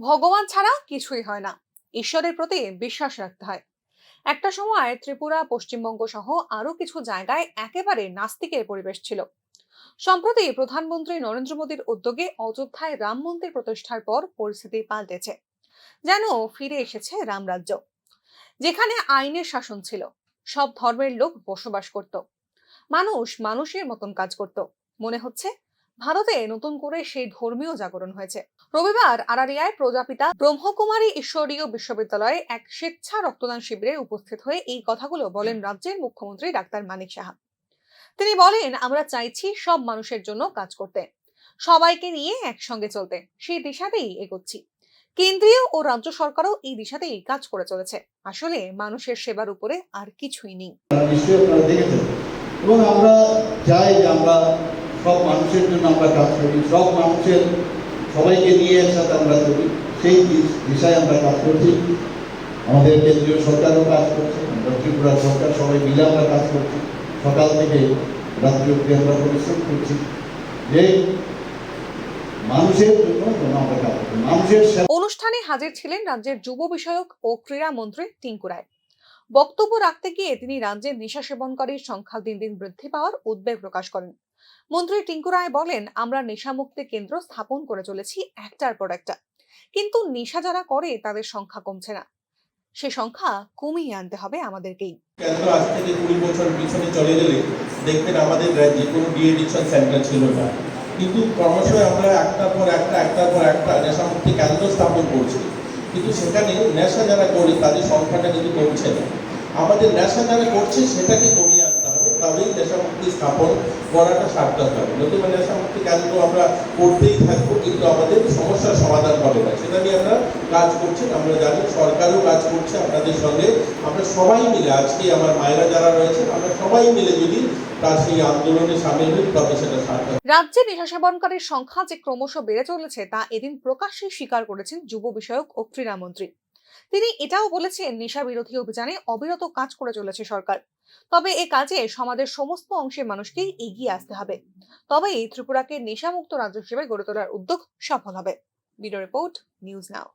ভগবান ছাড়া কিছুই হয় না। ঈশ্বরের প্রতি বিশ্বাস রাখতে হয়। একটা সময় ত্রিপুরা, পশ্চিমবঙ্গ সহ আরও কিছু জায়গায় একেবারে নাস্তিকের পরিবেশ ছিল। সম্প্রতি প্রধানমন্ত্রী নরেন্দ্র মোদীর উদ্যোগে অযোধ্যায় রাম মন্দির প্রতিষ্ঠার পর পরিস্থিতি পাল্টেছে। যেন ফিরে এসেছে রামরাজ্য যেখানে আইনের শাসন ছিল, সব ধর্মের লোক বসবাস করত। মানুষ মানুষের মতন কাজ করত। মনে হচ্ছে ভারতে নতুন করে সেই ধর্মীয় জাগরণ হয়েছে। রবিবার আরারিয়ায় প্রজাপিতা ব্রহ্মকুমারী ঈশ্বরীয় বিশ্ববিদ্যালয়ে এক স্বেচ্ছা রক্তদান শিবিরে উপস্থিত হয়ে এই কথাগুলো বলেন রাজ্যের মুখ্যমন্ত্রী ডাক্তার মানিক সাহা। তিনি বলেন, আমরা চাইছি সব মানুষের জন্য কাজ করতে, সবাইকে নিয়ে একসঙ্গে চলতে, সেই দিশাতেই এগোচ্ছি। কেন্দ্রীয় ও রাজ্য সরকারও এই দিশাতেই কাজ করে চলেছে। আসলে মানুষের সেবার উপরে আর কিছুই নেই। এবং আমরা চাই যে আমরা সব মানুষের জন্য আমরা কাজ করি, সব মানুষের সবাইকে নিয়ে একসাথে আমরা করি সেই দিশ- দিশায় আমরা কাজ করছি। আমাদের কেন্দ্রীয় সরকারও কাজ করছে ত্রিপুরা সরকার সবাই মিলে আমরা কাজ করছি। সকাল থেকে রাত্রি অব্দি আমরা পরিশ্রম করছি। যে মানুষের জন্য আমরা কাজ করি, মানুষের অনুষ্ঠানে হাজির ছিলেন রাজ্যের যুব বিষয়ক ও ক্রীড়া মন্ত্রী টিঙ্কু রায়। বক্তব্য রাখতে গিয়ে তিনি রাজ্যের নেশা সেবনকারীর সংখ্যা দিন দিন বৃদ্ধি পাওয়ার উদ্বেগ প্রকাশ করেন। মন্ত্রী টিঙ্কু রায় বলেন, আমরা নেশামুক্তি কেন্দ্র স্থাপন করে চলেছি একটার পর একটা। কিন্তু নেশা যারা করে, তাদের সংখ্যা কমছে না। সে সংখ্যা কমিয়ে আনতে হবে আমাদেরকেই। কেন্দ্র আজ থেকে কুড়ি বছর পিছনে চলে গেলে দেখবেন আমাদের রাজ্যে কোনো ডিএডিকশন সেন্টার ছিল না। কিন্তু ক্রমশ আমরা একটার পর একটা, একটার পর একটা নেশামুক্তি কেন্দ্র স্থাপন করছি। কিন্তু সেখানে নেশা যারা করে, তাদের সংখ্যাটা কিন্তু কমছে না। আমাদের নেশা যারা করছে, সেটাকে কমিয়ে স্থাপন করাটা সার্থক হবে আমরা করতেই থাকব, কিন্তু আমাদের সমস্যার সমাধান হবে না। সেটা নিয়ে আমরা কাজ আমরা জানি সরকারও কাজ করছে আপনাদের সঙ্গে। আমরা সবাই মিলে আজকে আমার মায়েরা যারা আমরা সবাই মিলে যদি রাজ্যে নেশা সেবনকারীর সংখ্যা যে ক্রমশ বেড়ে চলেছে, তা এদিন প্রকাশ্যে স্বীকার করেছেন যুব বিষয়ক ও ক্রীড়ামন্ত্রী তিনি এটাও বলেছেন নেশা বিরোধী অভিযানে অবিরত কাজ করে চলেছে সরকার। তবে এ কাজে সমাজের সমস্ত অংশের মানুষকে এগিয়ে আসতে হবে। তবে তবেই ত্রিপুরাকে নেশামুক্ত রাজ্য হিসেবে গড়ে তোলার উদ্যোগ সফল হবে। Video report, news now.